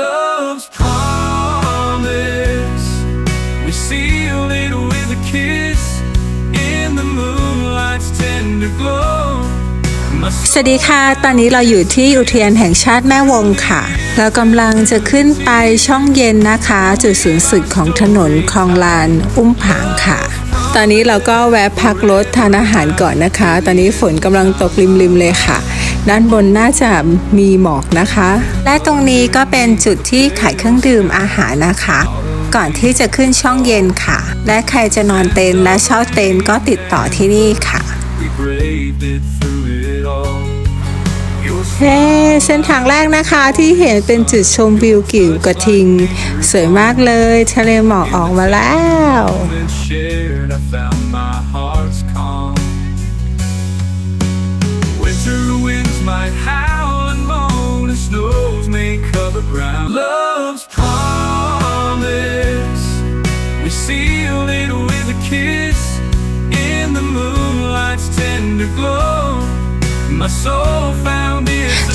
Love's promise. We seal it with a kiss in the moonlight's tender glow. สวัสดีค่ะ ตอนนี้เราอยู่ที่อุทยานแห่งชาติแม่วงค่ะ เรากำลังจะขึ้นไปช่องเย็นนะคะ จุดศูนย์สุดของถนนคลองลานอุ้มผางค่ะ ตอนนี้เราก็แวะพักรถทานอาหารก่อนนะคะ ตอนนี้ฝนกำลังตกริมๆเลยค่ะ ด้านบนน่าจะมีหมอกนะคะ และตรงนี้ก็เป็นจุดที่ขายเครื่องดื่มอาหารนะคะ ก่อนที่จะขึ้นช่องเย็นค่ะ และใครจะนอนเต็นท์และเช่าเต็นท์ก็ติดต่อที่นี่ค่ะ we braved it through it all. Your เฮ้เส้นทางแรกนะคะที่เห็นเป็นจุดชมวิวกิ่วกระทิง สวยมากเลย ทะเลหมอกออกมาแล้ว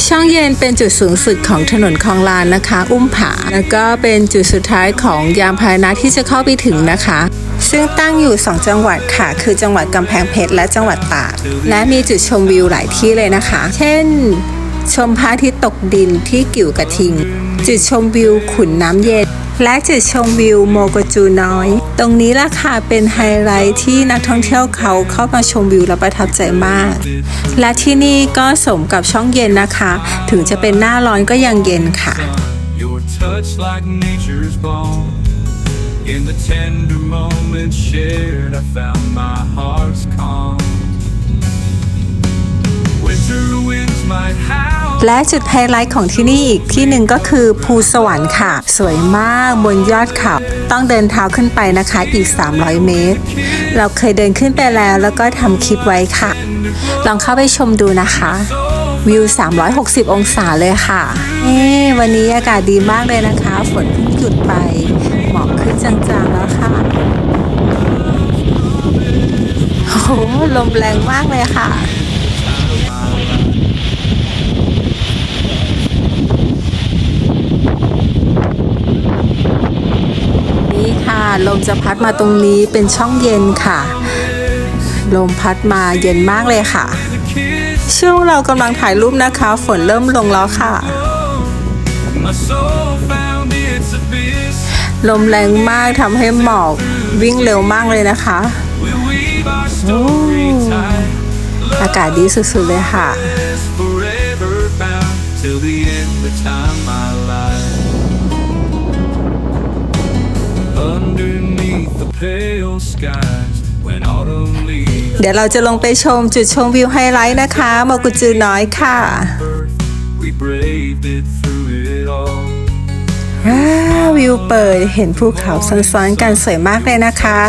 ช่องเย็นเป็นจุดสูงสุดของถนนคลองลานนะคะ อุ้มผา แล้วก็เป็นจุดสุดท้ายของยานพาหนะที่จะเข้าไปถึงนะคะ ซึ่งตั้งอยู่ 2 จังหวัดค่ะ คือจังหวัดกำแพงเพชรและจังหวัดตาก และมีจุดชมวิวหลายที่เลยนะคะ เช่น ชมพระอาทิตย์ตกดินที่กิ่วกระทิง จุดชมวิวขุนน้ำเย็น และจุดชมวิวโมโกจูน้อย ตรงนี้ล่ะค่ะเป็นไฮไลท์ที่นักท่องเที่ยวเขาเข้ามาชมวิวและประทับใจมาก และที่นี่ก็สมกับช่องเย็นนะคะ ถึงจะเป็นหน้าร้อนก็ยังเย็นค่ะ Your touch like nature's balm. In the tender moments shared, I found my heart's calm. และจุดไฮไลท์ของที่นี่อีกที่หนึ่งก็คือภูสวรรค์ค่ะ สวยมากบนยอดเขาต้องเดินเท้าขึ้นไปนะคะอีก 300 เมตร เราเคยเดินขึ้นไปแล้วแล้วก็ทำคลิปไว้ค่ะ ลองเข้าไปชมดูนะคะ วิว 360 องศาเลยค่ะเอ๊ะวันนี้อากาศดีมากเลยนะคะ ฝนเพิ่งหยุดไปหมอกขึ้นจางๆแล้วค่ะโอ้ลมแรงมากเลยค่ะ นี่ค่ะ ลมจะพัดมาตรงนี้เป็นช่องเย็นค่ะ ลมพัดมาเย็นมากเลยค่ะ ช่วงเรากำลังถ่ายรูปนะคะ ฝนเริ่มลงแล้วค่ะ ลมแรงมากทำให้หมอกวิ่งเร็วมากเลยนะคะอากาศดีสุดๆเลยค่ะ เดี๋ยวเราจะลงไปชมจุดชมวิวไฮไลท์นะคะมอกุจือน้อยค่ะ birth, we braved it through it all. ว้าววิวเปิดเห็นภูเขาซ้อนๆกันสวยมากเลยนะคะ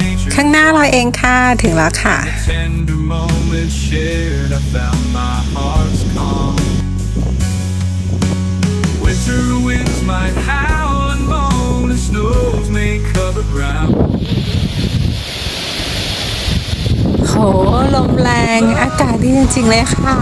Nature ข้างหน้าเราเองค่ะ ถึงแล้วค่ะ tender moments shared, I found my heart's calm. Winter winds might howl and moan, and snows may cover ground. โห ลมแรงอากาศดีจริง ๆ เลยค่ะ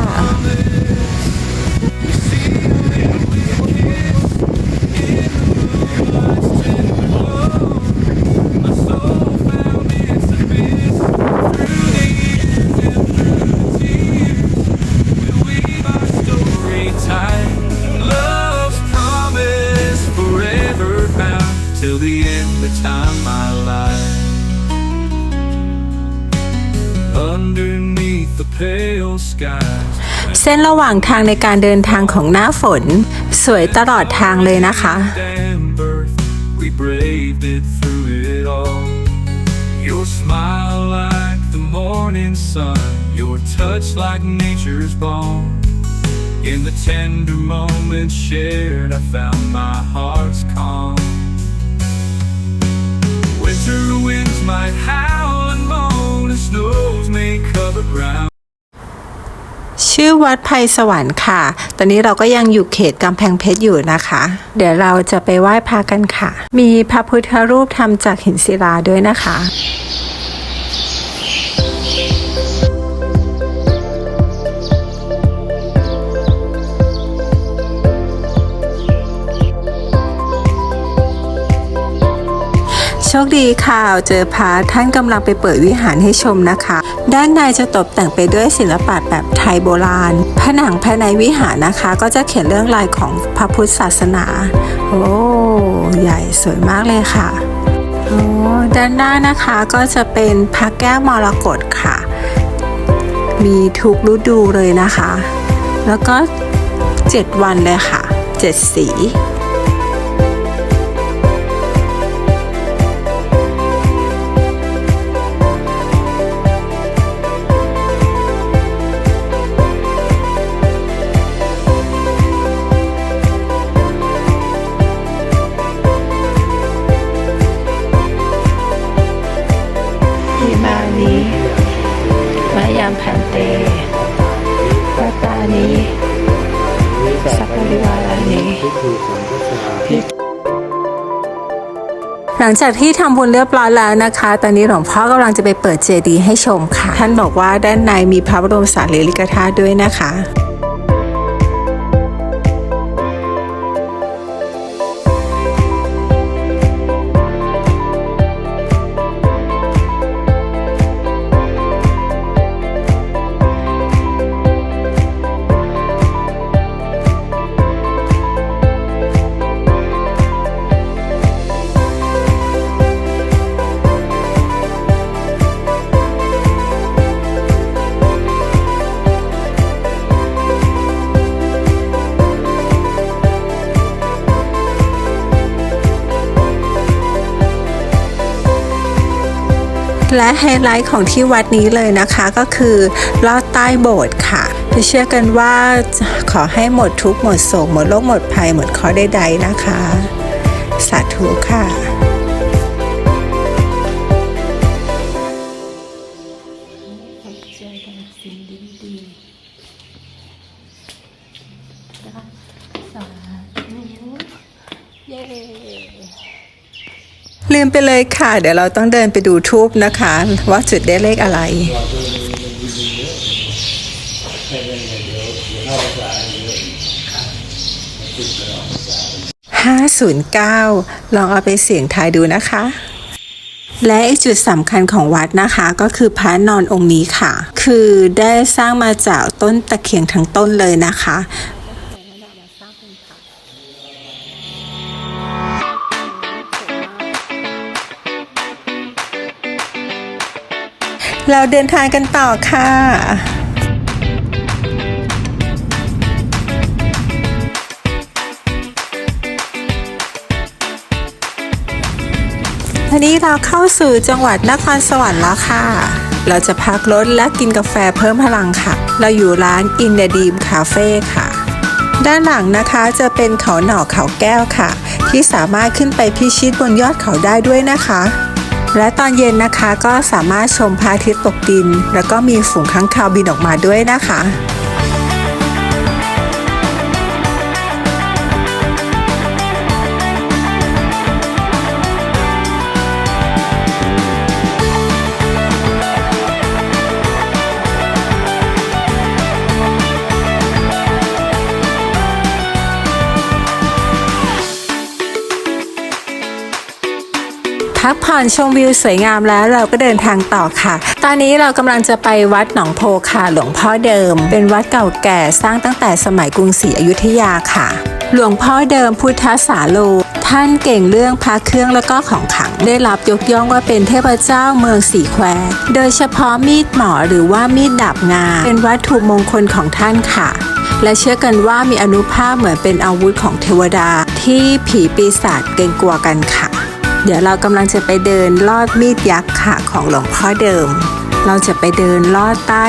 เส้นระหว่างทางในการเดินทางของหน้าฝน สวยตลอดทางเลยนะคะ and birth, we braved it through it all. Your smile like the morning sun, your touch like nature's balm. In the tender moments shared, I found my heart's calm. ชื่อวัดไพสวรรค์ค่ะ ตอนนี้เราก็ยังอยู่เขตกำแพงเพชรอยู่นะคะ เดี๋ยวเราจะไปไหว้พระกันค่ะ มีพระพุทธรูปทำจากหินศิลาด้วยนะคะโชคดีค่ะ เจอพระท่านกำลังไปเปิดวิหารให้ชมนะคะ ด้านในจะตกแต่งไปด้วยศิลปะแบบไทยโบราณ ผนังภายในวิหารนะคะ ก็จะเขียนเรื่องรายของพระพุทธศาสนา โอ้ ใหญ่สวยมากเลยค่ะโอ้ด้านหน้านะคะก็จะเป็นพระแก้วมรกตค่ะ มีทุกฤดูเลยนะคะ แล้วก็ 7 วันเลยค่ะ 7 สี หลังจากที่ทำบุญเรียบร้อยแล้วนะคะ ตอนนี้หลวงพ่อกำลังจะไปเปิดเจดีย์ให้ชมค่ะ ท่านบอกว่าด้านในมีพระบรมสารีริกธาตุด้วยนะคะ และไฮไลท์ของที่วัดนี้เลยนะคะก็คือลอดใต้โบสถ์ค่ะเชื่อกันว่าขอให้หมดทุกข์หมดโศกหมดโรคหมดภัยหมดข้อใดๆนะคะ สาธุค่ะลื มไปเลยค่ะ เดี๋ยวเราต้องเดินไปดูทูบนะคะ ว่าจุดได้เลขอะไร509ลองเอาไปเสี่ยงทายดูนะคะ และอีกจุดสำคัญของวัดนะคะก็คือพระนอนองค์นี้ค่ะ คือได้สร้างมาจากต้นตะเคียนทั้งต้นเลยนะคะ เราเดินทางกันต่อค่ะทีนี้เราเข้าสู่จังหวัดนครสวรรค์แล้วค่ะ เราจะพักรถและกินกาแฟเพิ่มพลังค่ะ เราอยู่ร้านอินเดดีมคาเฟ่ค่ะ ด้านหลังนะคะจะเป็นเขาหน่อเขาแก้วค่ะ ที่สามารถขึ้นไปพิชิตบนยอดเขาได้ด้วยนะคะ และตอนเย็นนะคะก็สามารถชมพระอาทิตย์ตกดิน แล้วก็มีฝูงค้างคาวบินออกมาด้วยนะคะ พักผ่อนชมวิวสวยงามแล้วเราก็เดินทางต่อค่ะ ตอนนี้เรากำลังจะไปวัดหนองโพค่ะหลวงพ่อเดิม เป็นวัดเก่าแก่สร้างตั้งแต่สมัยกรุงศรีอยุธยาค่ะ หลวงพ่อเดิมพุทธสาโลท่านเก่งเรื่องพระเครื่องแล้วก็ของขัง ได้รับยกย่องว่าเป็นเทพเจ้าเมืองสีแควโดยเฉพาะมีดหมอหรือว่ามีดดาบงา เป็นวัตถุมงคลของท่านค่ะ และเชื่อกันว่ามีอนุภาพเหมือนเป็นอาวุธของเทวดาที่ผีปีศาจเกรงกลัวกันค่ะ เดี๋ยวเรากำลังจะไปเดินลอดมีดยักษ์ค่ะของหลวงพ่อเดิม เราจะไปเดินลอดใต้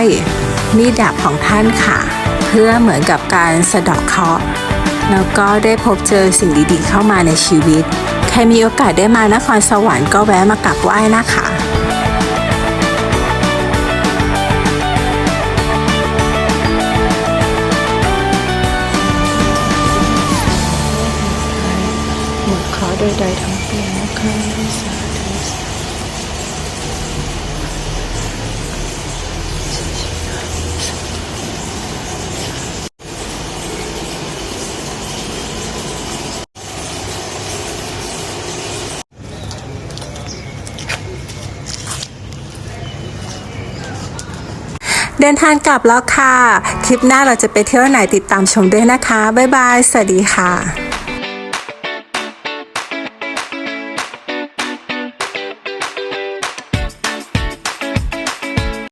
มีดดาบของท่านค่ะ เพื่อเหมือนกับการสะดอกเคราะห์แล้วก็ได้พบเจอสิ่งดีๆเข้ามาในชีวิต ใครมีโอกาสได้มานครสวรรค์ก็แวะมากราบไหว้นะคะหมดขอโดยใดทั้งปวง เดินทางกลับแล้วค่ะ คลิปหน้าเราจะไปเที่ยวไหนติดตามชมด้วยนะคะ บ๊ายบาย สวัสดีค่ะ